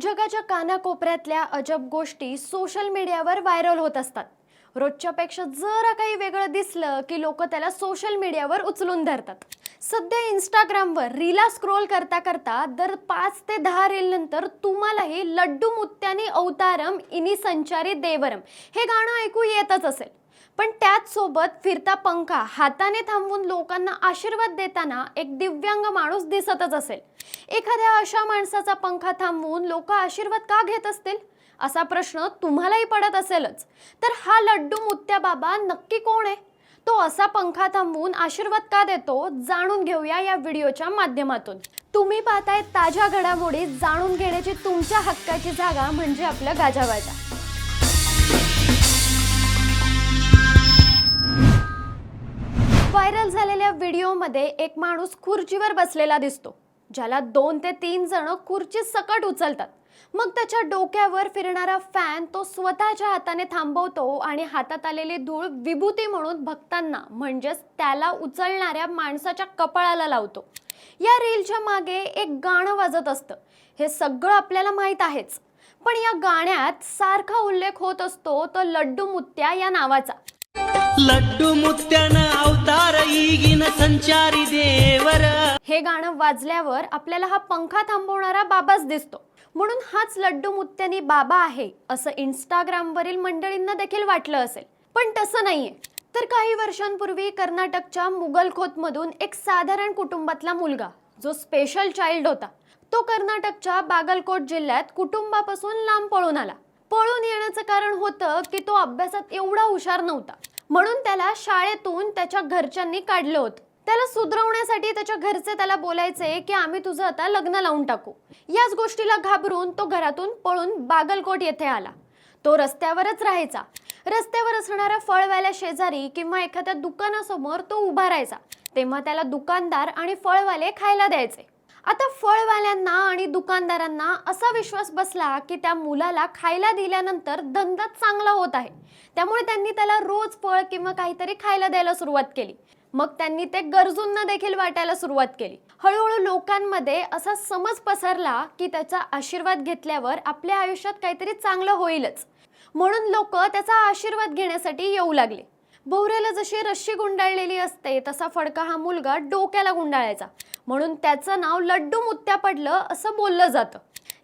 जगाच्या कानाकोपऱ्यातल्या अजब गोष्टी सोशल मीडियावर व्हायरल होत असतात. रोजच्यापेक्षा जरा काही वेगळं दिसलं की लोक त्याला सोशल मीडियावर उचलून धरतात. सध्या इंस्टाग्रामवर रीला स्क्रोल करता करता दर पाच ते दहा रील नंतर तुम्हालाही लड्डू मुत्यानी अवतारम इनी संचारी देवरम. हे गाणं ऐकू येतच असेल. पण त्याच सोबत फिरता पंखा हाताने थांबवून लोकांना आशीर्वाद देताना एक दिव्यांग माणूस दिसतच असेल. एखाद्या अशा माणसाचा पंखा थांबवून लोक आशीर्वाद का घेत असतील? असा प्रश्न तुम्हालाही पडत असेलच. तर हा लड्डू मुत्या बाबा नक्की कोण आहे? तो असा पंखा थांबवून आशीर्वाद का देतो? जाणून घेऊया या व्हिडिओच्या माध्यमातून. तुम्ही पाहताय ताज्या घडामोडी जाणून घेण्याची तुमच्या हक्काची जागा म्हणजे आपलं गाजावाजा व्हायरल झालेल्या व्हिडिओमध्ये एक माणूस खुर्चीवर बसलेला दिसतो ज्याला दोन ते तीन जण खुर्ची सकट उचलतात. मग त्याच्या डोक्यावर फिरणारा फॅन तो स्वतःच्या हाताने थांबवतो आणि हातात आलेली धूळ विभूती म्हणून भक्तांना म्हणजेच त्याला उचलणाऱ्या माणसाच्या कपाळाला लावतो. या रीलच्या मागे एक गाणं वाजत असतं. हे सगळं आपल्याला माहीत आहेच. पण या गाण्यात सारखा उल्लेख होत असतो तो लड्डू मुत्या या नावाचा. लड्डू मुत्यान अवतार ಈಗಿನ संचारी देवर हे गाणं वाजल्यावर आपल्याला हा पंखा थांबवणारा बाबाच दिसतो म्हणून हाच लड्डू मुत्यानी बाबा आहे असं इंस्टाग्रामवरील मंडळींना देखील वाटलं असेल पण तसं नाहीये तर काही वर्षांपूर्वी कर्नाटकच्या मुगलखोतमधून एक साधारण कुटुंबातला मुलगा जो स्पेशल चाइल्ड होता तो कर्नाटकच्या बागलकोट जिल्ह्यात कुटुंबापासून लांब पळून आला पळून येण्याचं कारण होतं की तो अभ्यासात एवढा हुशार नव्हता म्हणून त्याला शाळेतून त्याच्या घरच्यांनी काढलं होतं. त्याला सुधरवण्यासाठी त्याच्या घरचे त्याला बोलायचे की आम्ही तुझं आता लग्न लावून टाकू. याच गोष्टीला घाबरून तो घरातून पळून बागलकोट येथे आला. तो रस्त्यावरच राहायचा. रस्त्यावर असणाऱ्या फळवाल्या शेजारी किंवा एखाद्या दुकानासमोर तो उभा राहायचा. तेव्हा त्याला दुकानदार आणि फळवाले खायला द्यायचे. आता फळवाल्यांना आणि दुकानदारांना असा विश्वास बसला की त्या मुलाला खायला दिल्यानंतर धंदा चांगला होत आहे. त्यामुळे त्यांनी त्याला रोज फळ किंवा काहीतरी खायला द्यायला सुरुवात केली. मग त्यांनी ते गरजूंना देखील वाटायला सुरुवात केली. हळूहळू लोकांमध्ये असा समज पसरला की त्याचा आशीर्वाद घेतल्यावर आपल्या आयुष्यात काहीतरी चांगलं होईलच. म्हणून लोक त्याचा आशीर्वाद घेण्यासाठी येऊ लागले. भोवऱ्याला जशी रश्शी गुंडाळलेली असते तसा फडका हा मुलगा डोक्याला गुंडाळायचा. म्हणून त्याचं नाव लड्डू मुत्या पडलं असं बोललं जातं.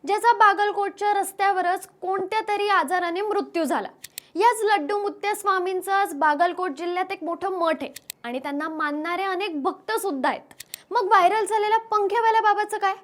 ज्याचा बागलकोटच्या रस्त्यावरच कोणत्या तरी आजाराने मृत्यू झाला. याच लड्डू मुत्या स्वामींचं आज बागलकोट जिल्ह्यात एक मोठं मठ आहे आणि त्यांना मानणारे अनेक भक्त सुद्धा आहेत. मग व्हायरल झालेल्या पंखेवाल्या बाबाचं काय?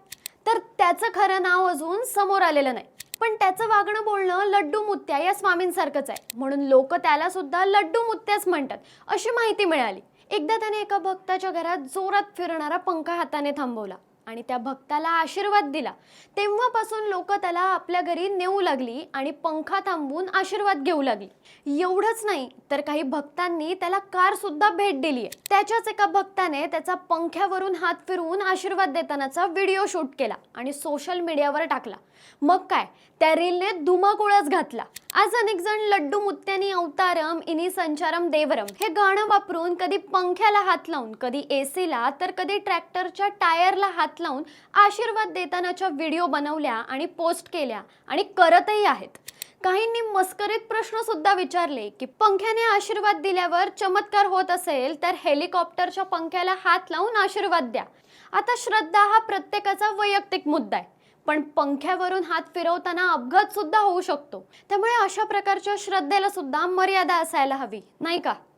तर त्याचं खरं नाव अजून समोर आलेलं नाही. पण त्याचं वागणं बोलणं लड्डू मुत्या या स्वामींसारखंच आहे. म्हणून लोक त्याला सुद्धा लड्डू मुत्याच म्हणतात अशी माहिती मिळाली. एकदा त्याने एका भक्ताच्या घरात जोरात फिरणारा पंखा हाताने थांबवला. आणि त्या भक्ताला आशीर्वाद दिला. तेव्हापासून लोक त्याला आपल्या घरी नेऊ लागली आणि पंखा थांबवून आशीर्वाद घेऊ लागली. एवढंच नाही तर काही भक्तांनी त्याला कार सुद्धा भेट दिली आहे. त्याच्याच एका भक्ताने त्याचा पंख्यावरून हात फिरवून आशीर्वाद देतानाचा व्हिडिओ शूट केला आणि सोशल मीडियावर टाकला. मग काय? त्या रीलने धुमाकूळच घातला. आज अनेक जण लड्डू मुत्यानी अवतारम इनी संचारम देवरम हे गाणं वापरून कधी पंख्याला हात लावून कधी एसीला तर कधी ट्रॅक्टरच्या टायरला हात लावून आशीर्वाद देतानाच्या व्हिडिओ बनवल्या आणि पोस्ट केल्या आणि करतही आहेत. काहींनी मस्करीत प्रश्न सुद्धा विचारले की पंख्याने आशीर्वाद दिल्यावर चमत्कार होत असेल तर हेलिकॉप्टरच्या पंख्याला हात लावून आशीर्वाद द्या. आता श्रद्धा हा प्रत्येकाचा वैयक्तिक मुद्दा आहे. पण पंख्यावरून हात फिरवताना अपघात सुद्धा होऊ शकतो. त्यामुळे अशा प्रकारच्या श्रद्धेला सुद्धा मर्यादा असायला हवी नाही का?